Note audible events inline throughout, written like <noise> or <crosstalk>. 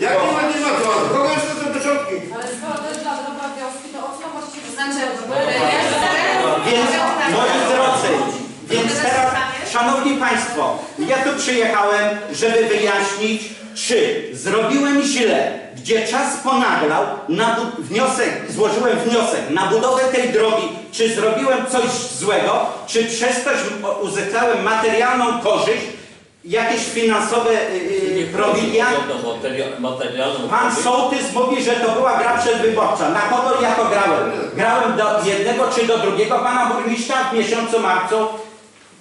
Jak nie ma, nie ma to. Kogo jeszcze są początki? Ale skoro to jest dla dobra wioski, to o co właściwie Znaczy, Więc moi drodzy, więc teraz, szanowni państwo, ja tu przyjechałem, żeby wyjaśnić, czy zrobiłem źle, gdzie czas ponaglał, na wniosek, złożyłem wniosek na budowę tej drogi, czy zrobiłem coś złego, czy przez to że uzyskałem materialną korzyść, jakieś finansowe yy, Pan Sołtys mówi, że to była gra przedwyborcza. Na kogo ja to grałem? Grałem do jednego czy do drugiego pana burmistrza w miesiącu marcu.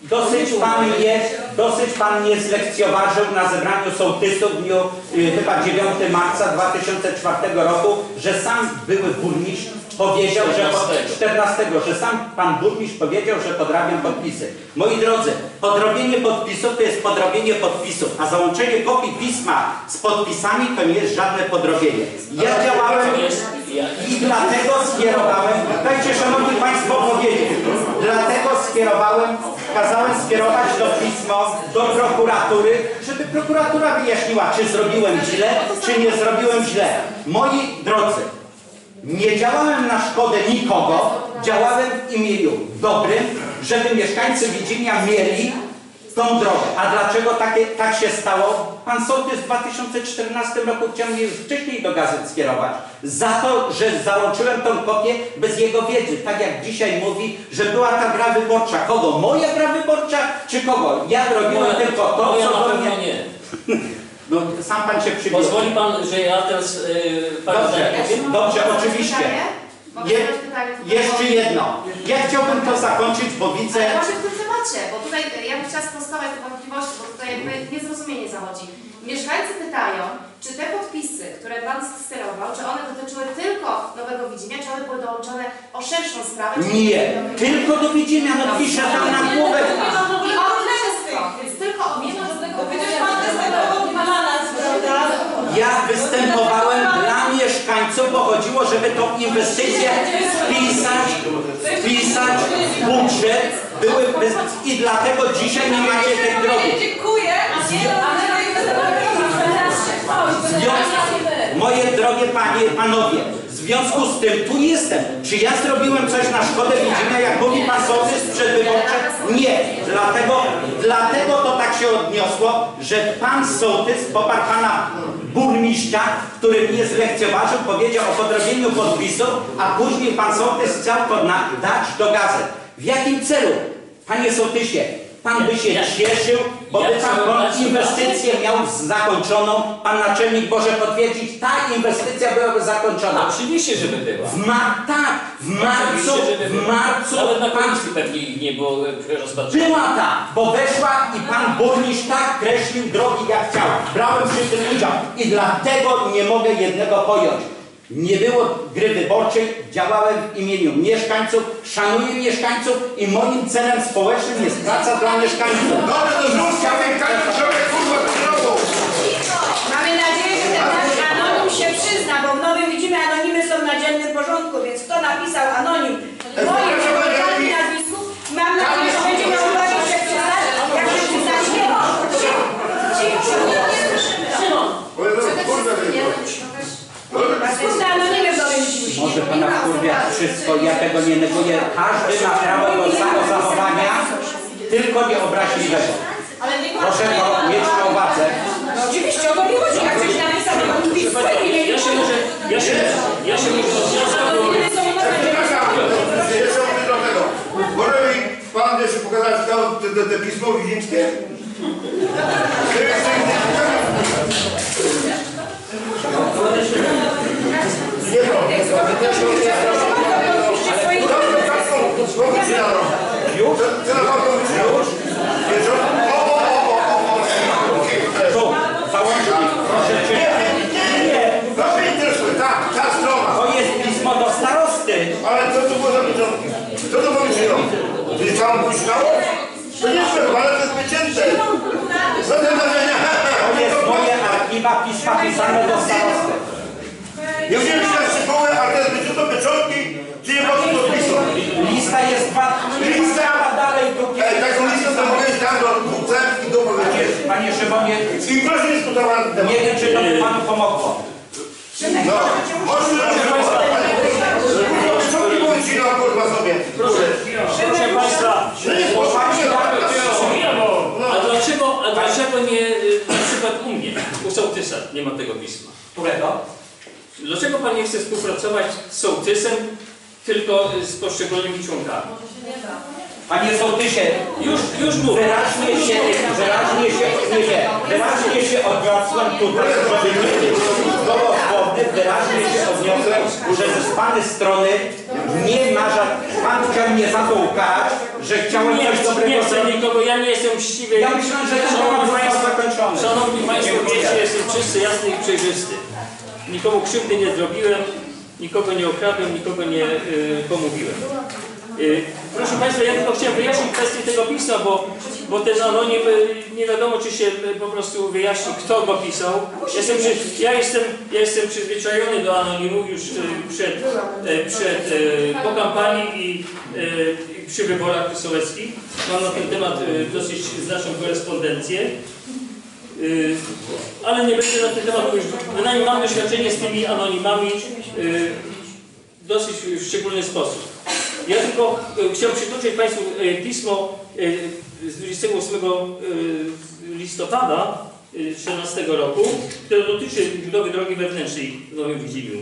Dosyć pan mnie, dosyć pan mnie zlekcjoważył na zebraniu sołtysów w dniu y, chyba 9 marca 2004 roku, że sam były burmistrz powiedział, że 14. 14, że sam pan burmistrz powiedział, że podrabiam podpisy. Moi drodzy, podrobienie podpisów to jest podrobienie podpisów, a załączenie kopii pisma z podpisami to nie jest żadne podrobienie. Ja działałem i dlatego skierowałem, dajcie szanowni państwo powiedzieć, dlatego skierowałem, kazałem skierować to pismo do prokuratury, żeby prokuratura wyjaśniła, czy zrobiłem źle, czy nie zrobiłem źle. Moi drodzy, nie działałem na szkodę nikogo, działałem w imieniu dobrym, żeby mieszkańcy Wiedźmia mieli tą drogę. A dlaczego takie, tak się stało? Pan sołtys w 2014 roku chciał mnie już wcześniej do gazet skierować. Za to, że załączyłem tą kopię bez jego wiedzy. Tak jak dzisiaj mówi, że była ta gra wyborcza. Kogo? Moja gra wyborcza, czy kogo? Ja robiłem tylko to, co do mnie... nie. <laughs> No, sam pan się przybił. Pozwoli pan, że ja teraz yy, parę Dobrze. Dobrze, oczywiście. Je, jeszcze jedno. Ja chciałbym to zakończyć, bo widzę... Ale właśnie w tym temacie, bo tutaj ja bym chciała sprostować te wątpliwości, bo tutaj jakby niezrozumienie zachodzi. Mieszkańcy pytają, czy te podpisy, które Pan sterował, czy one dotyczyły tylko Nowego Widzimia, czy one były dołączone o szerszą sprawę? Nie, tylko do Wiedźmia, no piszę tam na głowę. I o wszystko, więc tylko o Nie ma żadnego Przecież pan testował dla nas, prawda? Ja występowałem dla mieszkańców, bo chodziło, żeby tą inwestycję wpisać, wpisać w budżet. Były bez... I dlatego dzisiaj nie macie tej drogi. Dziękuję. Moje drogie panie, panowie, w związku z tym tu jestem. Czy ja zrobiłem coś na szkodę Wiedźmia, jak mówi pan sołtys przedwyborcze? Nie. Dlatego, dlatego to tak się odniosło, że pan sołtys poparł pana burmistrza, który mnie zlekceważył, powiedział o podrobieniu podpisu, a później pan sołtys chciał to dać do gazet. W jakim celu? Panie sołtysie, pan by się Ja- cieszył, bo ja by pan dać- inwestycję miał zakończoną. Pan naczelnik może potwierdzić, ta inwestycja byłaby zakończona. Oczywiście, żeby była. W mar tak, w marcu, w marcu Nawet na komisji pewnie nie było e, rozpatrzone. była ta, bo weszła i pan burmistrz tak kreślił drogi jak chciał. Brałem przy tym udział i dlatego nie mogę jednego pojąć. Nie było gry wyborczej, działałem w imieniu mieszkańców, szanuję mieszkańców i moim celem społecznym jest praca dla mieszkańców. Dobrze, to zrób kamień, kamień, człowiek, kurwa. Mamy nadzieję, że ten nasz anonim się przyzna, bo w Nowym Widzimy anonimy są na dziennym porządku, więc kto napisał anonim moje przewoźniaki nazwisku, mam nadzieję, że będzie miał uwagę się przyznać, jak się przyznać nie może. Cicho, nie, nie słyszymy. Szymon, Bo ja to, kurwa, Skąd te anonimy w Nowym Widzimy? Może pana wkurwia wszystko, ja tego nie neguję. Każdy ma prawo do samozachowania, tylko nie obraźliwego. Proszę to mieć na uwadze. No oczywiście, o to nie chodzi, jak coś napisał, to pan mówi swoje imię. ja się może, ja się, ja się może. Może mi pan jeszcze pokazać to, te, te, te pismo widzińskie? Nie to. Dobrze, tak są. Skąd się na drogę? Już? Ty na pewno już? Wiesz, o, o, o, o, o, o. Tu, załącznik, proszę Nie, cię. nie, nie, nie. To mnie interesuje, tak, ta strona. To jest pismo do starosty. Ale co to było za początki? Co to pomyślał? Ty całą puściło? To nie jest ale to jest wycięte. Co te marzenia? To jest moje archiwa pisma pisane do starosty. Nie wzięli się na szkołę, a teraz będzie to pieczątki, czy nie mogą podpisu. Lista jest dwa, Panie, Szymonie, I proszę dyskutować na temat. nie wiem, czy to by panu pomogło. No, może Co ty mówisz, no kurwa sobie? Proszę, proszę Państwa, No nie, a dlaczego, a dlaczego nie y, na przykład u mnie, u sołtysa nie ma tego pisma? Którego? Dlaczego Pan nie chce współpracować z sołtysem, tylko z poszczególnymi członkami? Panie sołtysie, Już, już mówię. wyraźnie się, wyraźnie się, nie, nie, wyraźnie się odniosłem tutaj, żeby nie być wyraźnie się odniosłem, że ze pani strony nie ma żadnych, pan chciał mnie za to że chciałem Nie, coś nie dobrego chcę zrobić. nikogo, ja nie jestem chciwy. Ja myślę, że ten temat został zakończony. Szanowni Państwo, wiecie, jestem czysty, jasny i przejrzysty. Nikomu krzywdy nie zrobiłem, nikogo nie okradłem, nikogo nie y, pomówiłem. Y, proszę Państwa, ja tylko chciałem wyjaśnić kwestię tego pisma, bo, bo ten anonim y, nie wiadomo, czy się y, po prostu wyjaśni, kto go pisał. Jestem, ja, jestem, ja jestem przyzwyczajony do anonimu już przed, przed po kampanii i, przy wyborach sołeckich. Mam na ten temat dosyć znaczną korespondencję. Ale nie będę na ten temat mówić. Bynajmniej mam doświadczenie z tymi anonimami dosyć w szczególny sposób. Ja tylko y, chciałem przytoczyć Państwu y, pismo y, z 28 y, listopada y, 2014 roku, które dotyczy budowy drogi wewnętrznej w Nowym Widzimiu.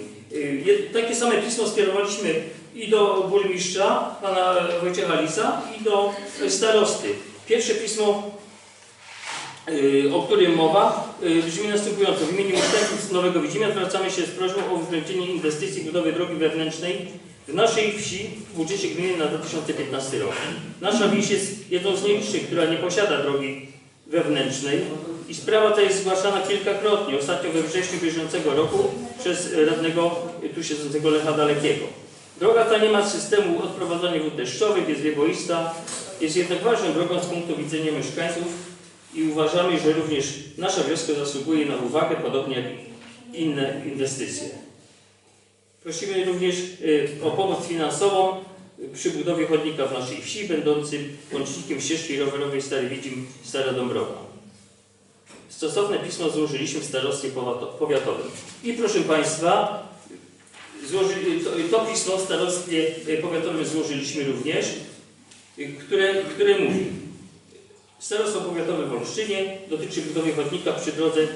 Takie same pismo skierowaliśmy i do burmistrza, pana Wojciecha Lisa, i do starosty. Pierwsze pismo o którym mowa, brzmi następująco. W imieniu mieszkańców Nowego Widzimia zwracamy się z prośbą o uwzględnienie inwestycji budowy drogi wewnętrznej w naszej wsi w budżecie gminy na 2015 rok. Nasza wieś jest jedną z nielicznych, która nie posiada drogi wewnętrznej i sprawa ta jest zgłaszana kilkakrotnie, ostatnio we wrześniu bieżącego roku przez radnego y, tu siedzącego Lecha Dalekiego. Droga ta nie ma systemu odprowadzania wód deszczowych, jest wieboista, jest jednak ważną drogą z punktu widzenia mieszkańców i uważamy, że również nasza wioska zasługuje na uwagę, podobnie jak inne inwestycje. Prosimy również y, o pomoc finansową y, przy budowie chodnika w naszej wsi, będącym łącznikiem ścieżki rowerowej Stary Widzim Stara Dąbrowa. Stosowne pismo złożyliśmy w starostwie powiato- powiatowym. I proszę Państwa, złoży, to, to pismo w starostwie y, powiatowym złożyliśmy również, y, które, które mówi Starostwo Powiatowe w Olsztynie dotyczy budowy chodnika przy drodze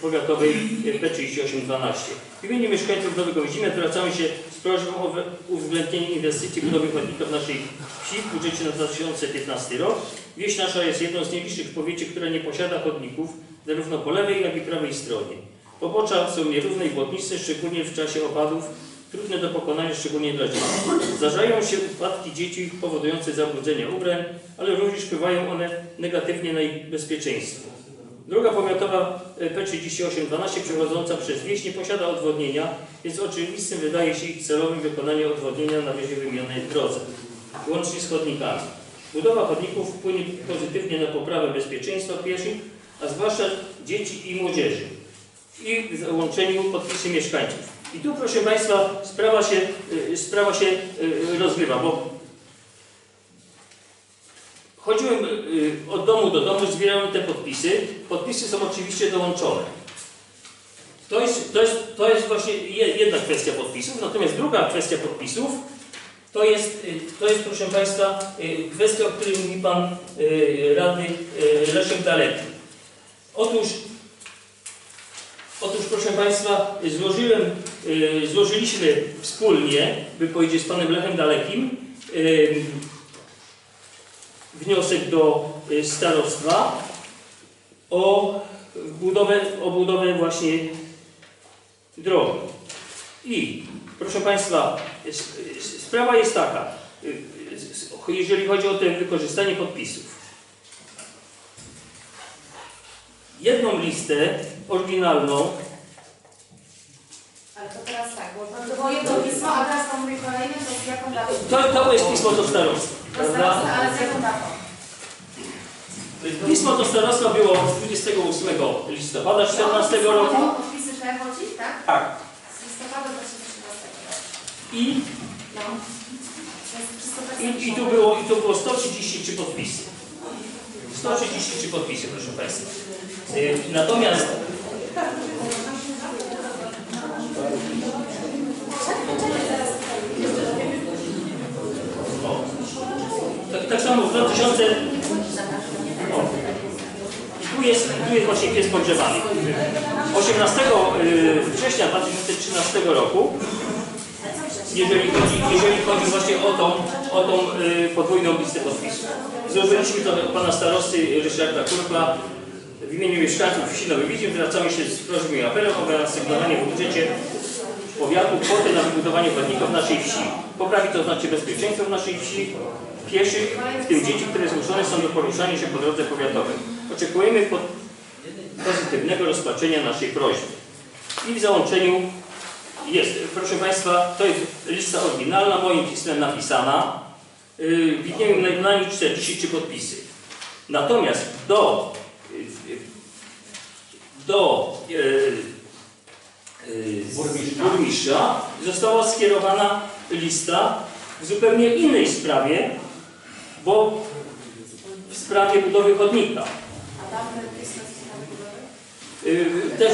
powiatowej e, P3812. W imieniu mieszkańców Nowego Widzimia zwracamy się z prośbą o uwzględnienie inwestycji budowy chodnika w naszej wsi w budżecie na 2015 rok. Wieś nasza jest jedną z nielicznych w powiecie, która nie posiada chodników zarówno po lewej, jak i prawej stronie. Pobocza są nierówne i błotniste, szczególnie w czasie opadów, trudne do pokonania, szczególnie dla dzieci. Zdarzają się upadki dzieci powodujące zabrudzenia ubrań, ale również wpływają one negatywnie na ich bezpieczeństwo. Droga powiatowa e, P3812 przechodząca przez wieś nie posiada odwodnienia, więc oczywistym wydaje się ich celowym wykonanie odwodnienia na wyżej wymienionej drodze, łącznie z chodnikami. Budowa chodników wpłynie pozytywnie na poprawę bezpieczeństwa pieszych, a zwłaszcza dzieci i młodzieży i w załączeniu podpisy mieszkańców. I tu, proszę Państwa, sprawa się, y, sprawa się y, rozgrywa, bo chodziłem y, od domu do domu, zbierałem te podpisy. Podpisy są oczywiście dołączone. To jest, to jest, to jest właśnie je- jedna kwestia podpisów, natomiast druga kwestia podpisów to jest, y, to jest proszę Państwa, y, kwestia, o której mówi Pan radny Leszek Daleki. Otóż Otóż proszę Państwa, złożyłem, złożyliśmy wspólnie, by powiedzieć z Panem Lechem Dalekim, wniosek do y, starostwa o budowę, o budowę właśnie drogi. I proszę Państwa, sprawa jest taka, y, jeżeli chodzi o to wykorzystanie podpisów. Jedną listę oryginalną Ale to teraz tak, bo to było jedno pismo, a teraz pan mówi kolejne, to z jaką datą? To, to jest pismo do starostwa, To prawda? starostwa, ale z jaką datą? Pismo do starostwa było 28 listopada 2014 roku podpisy tak? Tak. Z listopada 2013 roku. i, No. To tak i, i, tu było, i tu było 133 podpisy. 133 podpisy, proszę Państwa. Y, Natomiast o, tak, tak samo w 2000 o, i tu jest, tu jest właśnie pies pogrzebany. 18 y, września 2013 roku jeżeli chodzi, jeżeli chodzi właśnie o tą, o tą y, podwójną listę podpisów. Złożyliśmy to do pana starosty Ryszarda Kurkla. W imieniu mieszkańców wsi Nowy Widzim zwracamy się z prośbą i apelem o wyasygnowanie w budżecie powiatu kwoty na wybudowanie chodników naszej wsi. Poprawi to znaczy bezpieczeństwo w naszej wsi, pieszych, w tym dzieci, które zmuszone są do poruszania się po drodze powiatowej. Oczekujemy pozytywnego rozpatrzenia naszej prośby. I w załączeniu jest, proszę Państwa, to jest lista oryginalna, moim pismem napisana. Yy, Widnieją na- niej 43 podpisy. Natomiast do, yy, do yy, yy, Burmistrza. burmistrza została skierowana lista w zupełnie innej sprawie, bo w sprawie budowy chodnika. Też,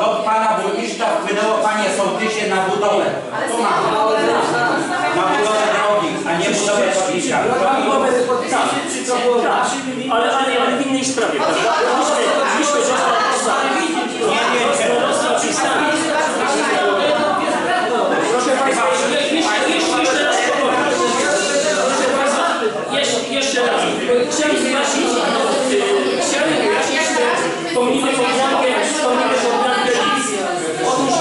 Do pana burmistrza wpłynęło panie sołtysie na budowę. Z ma. Na budowę drogi, a nie budowę chodnika. Tak, tak, ale, ale, ale w innej sprawie, prawda? Myśmy, myśmy zostali pisami. Proszę Państwa, jeszcze, raz powiem. Jeszcze, jeszcze raz. Chciałem wyjaśnić, e, chciałem wyjaśnić e, pomnimy podmiankę, pomnimy podmiankę list. Otóż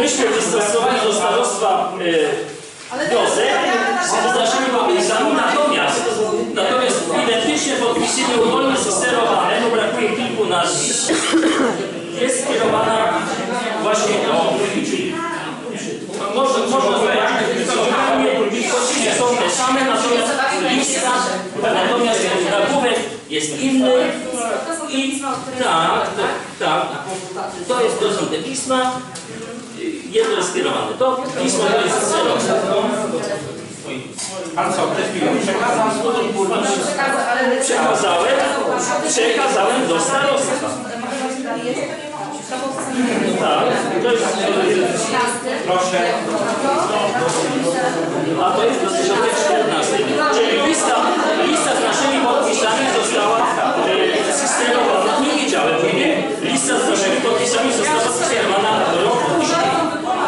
myśmy wystosowali do starostwa e, wniosek z naszymi podpisami, natomiast, natomiast identyczne podpisy nieudolnie zsterowane, bo brakuje kilku nazwisk, jest skierowana właśnie do może, można zobaczyć, że zupełnie podpisy są te same, natomiast lista, natomiast nagłówek jest inny i pisma, tak, mówimy, to, tak, to, jest, to są te pisma, jedno jest skierowane, to pismo to jest skierowane. Pan sołtys mi przekazał burmistrz. Przekazał, ale Przekazałem, przekazałem do starostwa. Tak, to jest, Proszę. a to jest 2014. Czyli lista, podpisami została e, skierowana. Nie wiedziałem, nie? Lista z naszymi podpisami została skierowana rok później.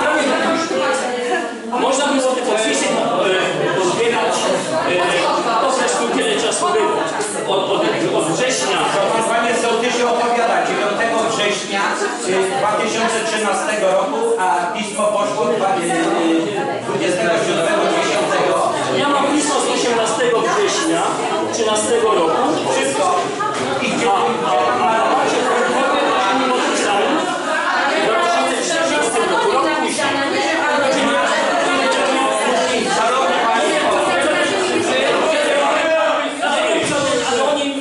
Prawie. Można było te podpisy e, pozbierać e, po zresztą tyle czasu było. Od, od, od września Panie sołtysie opowiada 9 września y, 2013 roku, a pismo poszło dwa- y, 27 10. Ja mam pismo z 18 września 13 roku. Wszystko. I gdzie A, a, a macie protokoły naszymi podpisami w 2014 roku, rok później. Szanowni Państwo, Anonim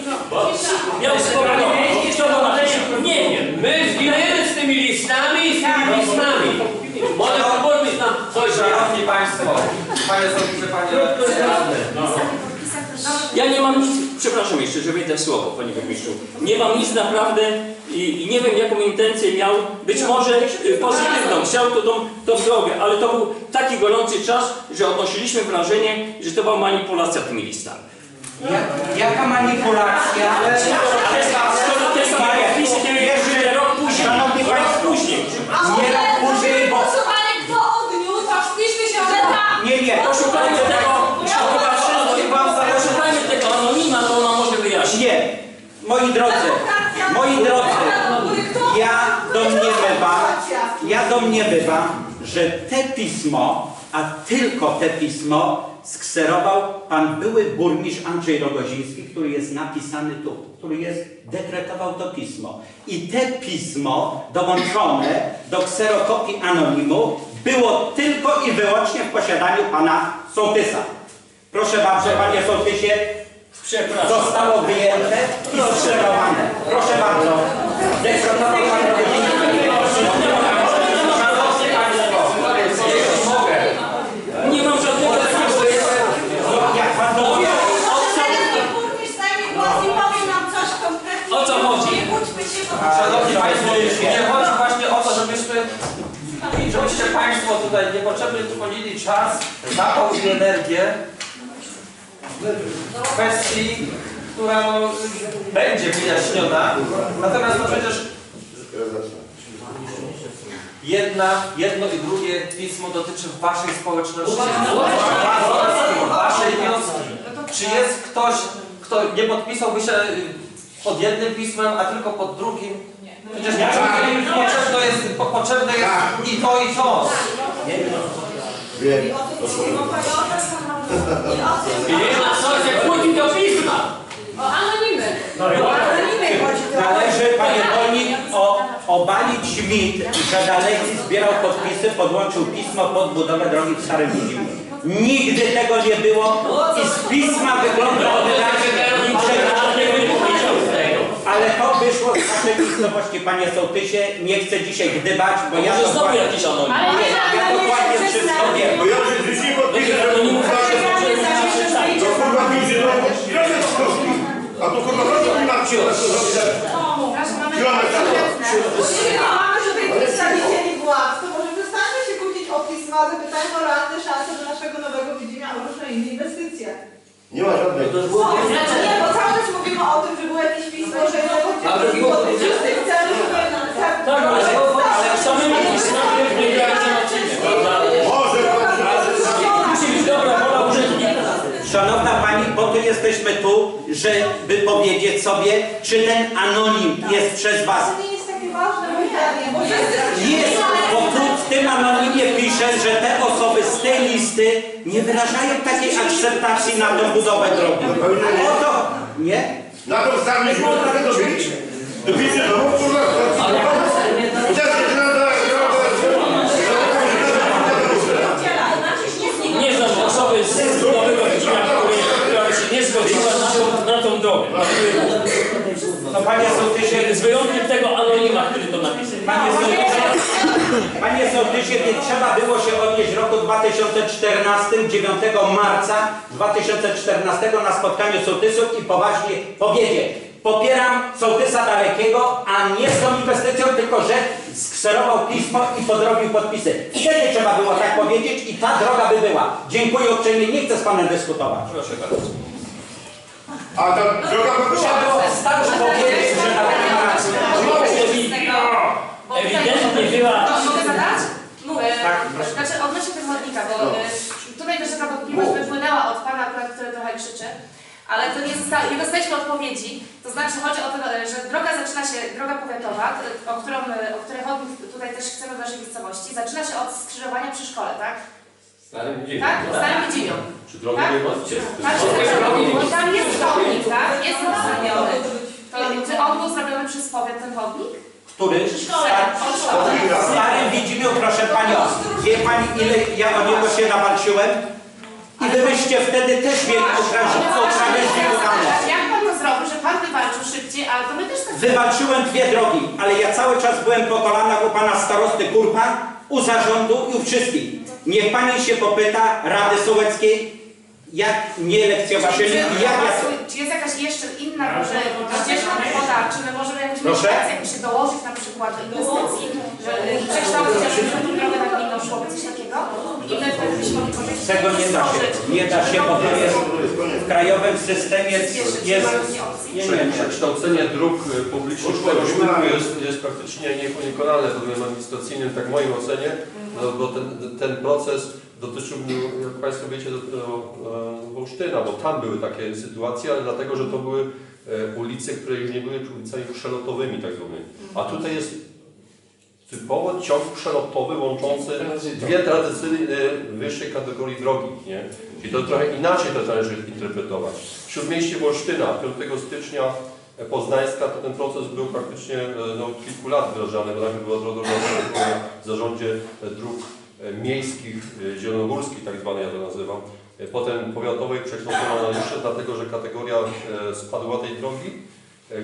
miał spowodować. Kto to napisał? Nie wiem. My zginiemy z tymi listami i z tymi pismami. Może pan burmistrz nam coś da. Szanowni Państwo, Panie Sołtysie, Panie Radny. Ja nie mam nic, przepraszam jeszcze, że wejdę w słowo, Panie Burmistrzu. Nie mam nic naprawdę i, i nie wiem jaką intencję miał, być może y, pozytywną, chciał to tą, tą drogę, ale to był taki gorący czas, że odnosiliśmy wrażenie, że to była manipulacja tymi listami. jak, jaka manipulacja? Ale skoro te same nie wiem, rok później, Szanowni Państwo, później. nie rok później, bo... Głosowanie kto odniósł, aż piszmy się o Nie, nie, Poszukajmy tego, poszukajmy tego anonima, to ona może wyjaśnić. nie. Moi drodzy, moi drodzy, ja domniemywam, ja domniemywam, że te pismo, a tylko te pismo skserował pan były burmistrz Andrzej Rogoziński, który jest napisany tu, który jest, dekretował to pismo. I te pismo dołączone do kserokopii anonimu było tylko i wyłącznie w posiadaniu pana sołtysa. Proszę bardzo, panie sołtysie, Przepraszam. zostało wyjęte i skserowane. Proszę bardzo. Szanowni Państwo, nie chodzi właśnie o to, żebyście, żebyście Państwo tutaj niepotrzebnie trwonili czas, zapał i energię w kwestii która no, będzie wyjaśniona. Natomiast no przecież jedna, jedno i drugie pismo dotyczy Waszej społeczności, waszej- Waszej wioski. Czy jest ktoś, kto nie podpisałby się pod jednym pismem, a tylko pod drugim? Przecież potrzebne jest, po- potrzebne jest i to, i to. Wiem. I nie ma co się kłócić do pisma. O anonimy. Anonimy chodzi to. Należy, panie Wolnik, o, obalić mit, że Daleki zbierał podpisy, podłączył pismo pod budowę drogi w Starym Widzimie. Nigdy tego nie było i z pisma wygląda No, że nie powiedział z tego. ale to wyszło z naszej miejscowości, panie Sołtysie. Nie chcę dzisiaj gdybać, bo ja dokładnie, jakiś anonim. Ale nie, ja dokładnie wszystko wiem. Bo ja piłkę, No nie mów, że to kurwa pięć do ile jest kosztów? A tu kurwa proszę mi na Proszę, mamy Kilometr. konkretne. Mamy tutaj przedstawicieli władz, to może przestańmy się kłócić o pisma, zapytajmy o realne szanse do naszego nowego widzenia o różne inne inwestycje. Nie ma żadnej. Znaczy nie, bo cały czas mówimy o tym, że było jakieś pismo, że Ale jest było- żeby... Tak, ale, nie prawda? Może Musi być dobra wola urzędnika. Szanowna Pani, po to jesteśmy tu, żeby powiedzieć sobie, czy ten anonim jest przez Was listy nie wyrażają takiej akceptacji na tą budowę drogi. O to, nie? Na to starliśmy, trochę dobiliśmy. Dobiliśmy, no bo kurwa, chociaż nie znam osoby z Nowego której- która by się nie zgodziła na tą, na tą drogę. No Panie Sołtysie, Z wyjątkiem tego anonima, który to napisał. Panie Sołtysie, Panie Sołtysie, więc trzeba było się odnieść w roku 2014, 9 marca 2014 na spotkaniu sołtysów i poważnie powiedzieć, popieram sołtysa Dalekiego, a nie z tą inwestycją, tylko że skserował pismo i podrobił podpisy. Wtedy trzeba było tak powiedzieć i ta droga by była. Dziękuję uprzejmie, nie chcę z Panem dyskutować. Proszę bardzo. A ta droga Trzeba było powiedzieć, że Daleki ma rację. Bo tutaj- Ewidentnie była... To mogę zadać? Mówię. Tak, proszę. Znaczy odnośnie tego chodnika, bo y, tutaj też taka wątpliwość wypłynęła od Pana który trochę krzyczy, ale to nie, zosta- nie dostaliśmy odpowiedzi. To znaczy chodzi o to, y, że droga zaczyna się, droga powiatowa, o którą, y, o której chodnik tutaj też chcemy w naszej miejscowości, zaczyna się od skrzyżowania przy szkole, tak? Starym widzimy. Tak? W Starym Widzimiu. Czy drogi Tak? nie macie? Tak, zaczyna. Bo tam jest chodnik, tak? Jest on zrobiony. To, czy on był zrobiony przez powiat, ten chodnik? Który? szkole. Star- Od szkoły. W Starym Widzimiu, proszę Panią, wie Pani ile ja o niego się nawalczyłem? I Wy byście wtedy też mieli określone Jak pan to zrobił, że pan wywalczył szybciej, ale to my też tak Wywalczyłem dwie drogi, ale ja cały czas byłem po kolanach u Pana Starosty Kurpa, u zarządu i u wszystkich. Niech Pani się popyta Rady Sołeckiej, jak nie lekceważyli i jak ja... Czy jest jakaś jeszcze inna może ścieżka metoda, czy my możemy jakąś jakoś się dołożyć na przykład do inwestycji, że przekształcić jakąś drogę na gminną szkołę, coś takiego? I my wtedy byśmy mogli powiedzieć, Tego nie da się, nie da się, bo to jest w krajowym systemie jest... jest nie, nie, nie. Przekształcenie dróg y, publicznych w tego typu jest, jest praktycznie nie- niewykonalne pod względem administracyjnym, tak w mojej ocenie, no, bo ten, ten proces dotyczył, no, jak Państwo wiecie, do, do, e, Wolsztyna, bo tam były takie sytuacje, ale dlatego, że to były e, ulice, które już nie były ulicami przelotowymi tak zwanymi. A tutaj jest typowo ciąg przelotowy łączący dwie tradycyjne wyższej kategorii drogi, nie? I to trochę inaczej to należy interpretować. W Śródmieście Wolsztyna 5 stycznia Poznańska to ten proces był praktycznie e, no, kilku lat wdrażany, bo najpierw była droga w zarządzie e, dróg e, miejskich, zielonogórskich tak zwane ja to nazywam. Potem powiatowej przekształcono na dlatego że kategoria spadła tej drogi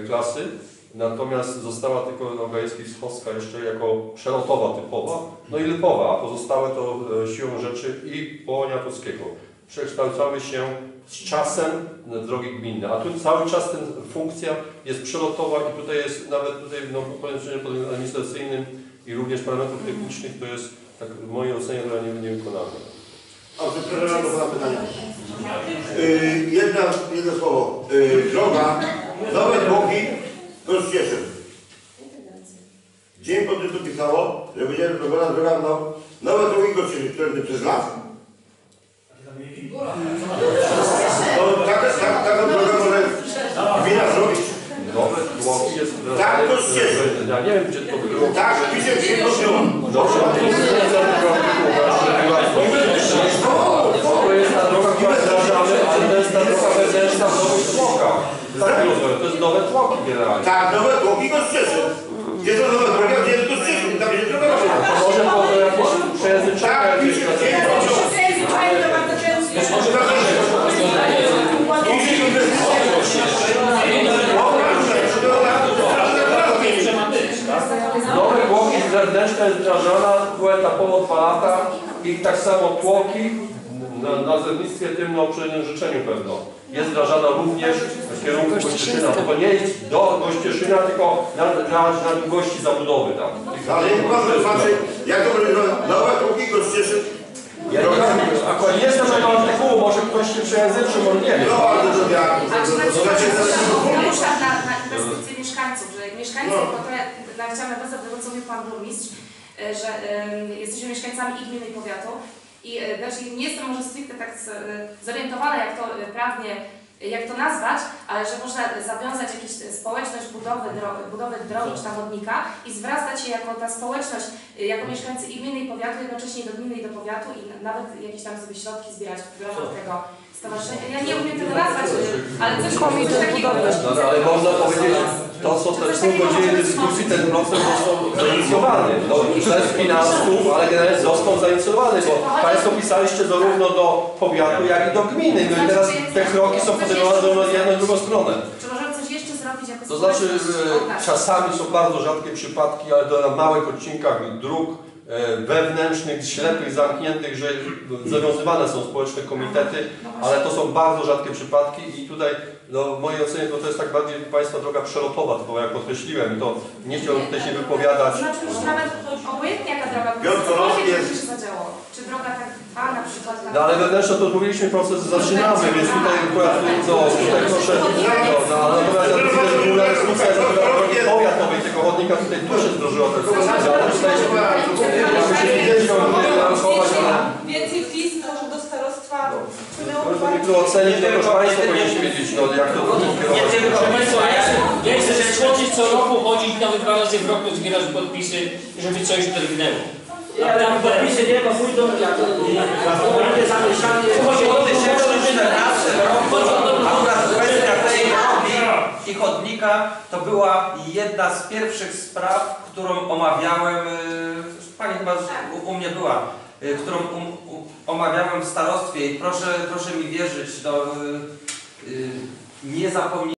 klasy. Natomiast została tylko no, Gajewski-Wschowska jeszcze jako przelotowa typowa, no i Lipowa, a pozostałe to siłą rzeczy i Połonia Polskiego. Przekształcały się z czasem na drogi gminne, a tu cały czas ten funkcja jest przelotowa i tutaj jest nawet tutaj no, powiedzmy, pod administracyjnym i również parametrów technicznych to jest, tak w mojej ocenie, to nie, niewykonalne. A, przepraszam, to pana pytanie. Yy, jedna, jedno słowo. Yy, droga, nowe tłoki, Kościeszyn. Dzień po tym to pisało, że będzie robiona droga, no, nowe Kościeszyn, które przez las. To tak, tak, taką drogę może gmina zrobić. Nowe tłoki jest... Tak, to ścieżka. Ja nie wiem, gdzie to było. Tak, dzień po tym. Dobrze, to jest To jest ta droga, która jest ale to jest ta droga wewnętrzna w nowych tłokach. Tak, to jest nowe tłoki generalnie. Tak, nowe tłoki. Gdzie to nowe tłoki, a gdzie jest Kościeszyn? Tam będzie droga To może po to jakieś przejęzyczenia Tak, jakieś pisze dzień po tym. Przejęzyczają to bardzo często. Nowe tłoki zewnętrzne jest wdrażana, była etapowo dwa lata i tak samo tłoki na nazewnictwie tym no, przy życzeniu pewno. Jest wdrażana również w kierunku Kościeszyna. To nie jest do Kościeszyna, tylko na, na, na długości zabudowy tam. Ale jak pan zobaczy, jak to nowe tłoki Kościeszyn. Ja nie wiem, akurat jestem tego artykułu, może ktoś się przejęzyczy, może nie wiem. No bardzo to ja. A czy na przykład znaczy, na, na inwestycje mieszkańców, że mieszkańcy, No. Ja chciałam nawiązać do tego, co mówił Pan Burmistrz, e, że jesteśmy mieszkańcami i gminy i powiatu i znaczy nie jestem może stricte tak e, zorientowana, jak to prawnie, jak to nazwać, ale że można zawiązać jakąś społeczność budowy, dro, budowy drogi czy tam chodnika i zwracać się jako ta społeczność, jako mieszkańcy i gminy i powiatu, jednocześnie do gminy i do powiatu i na- nawet jakieś tam sobie środki zbierać w ramach tego stowarzyszenia. Ja nie umiem tego nazwać, ale coś, coś takiego. No, no, ale można powiedzieć, to co te pół godziny dyskusji, ten proces został zainicjowany. No, przez finansów, ale generalnie został zainicjowany, bo Państwo pisaliście zarówno do powiatu, jak i do gminy. No i teraz te kroki są podejmowane zarówno w jedną i drugą stronę. Czy możemy coś jeszcze zrobić jako To znaczy, e, czasami są bardzo rzadkie przypadki, ale to na małych odcinkach dróg e, wewnętrznych, ślepych, zamkniętych, że zawiązywane są społeczne komitety, ale to są bardzo rzadkie przypadki i tutaj no, w mojej ocenie to, to jest tak bardziej Państwa droga przelotowa, to jak podkreśliłem, to nie chciałbym tutaj się wypowiadać. To znaczy już nawet obojętnie jaka droga, jest- by się zadziałało. Czy droga tak A na przykład. No ale wewnętrzne to mówiliśmy, proces zaczynamy, więc tutaj akurat no, tutaj proszę, no, no, natomiast ja widzę, że była dyskusja na temat drogi powiatowej, tego chodnika tutaj tu się zdążyło tego ale tutaj ja bym się nie chciał tutaj narysować, ale Więcej pism może do starostwa wpłynęło może to ocenić, to Państwo powinniście wiedzieć, no jak to Nie tylko Proszę Państwa, ja chcę, ja chcę co roku, chodzić nawet dwa razy w roku, zbierać podpisy, żeby coś drgnęło. Naprawdę. podpisy nie, bo pójdą jak będzie zamieszanie. Chodzi o to, że- 2014 roku akurat kwestia tej drogi i chodnika to była jedna z pierwszych spraw, którą omawiałem, y, Pani chyba z- u, u mnie była, którą um, u, omawiałem w starostwie i proszę, proszę mi wierzyć, no, y, y, nie zapomnij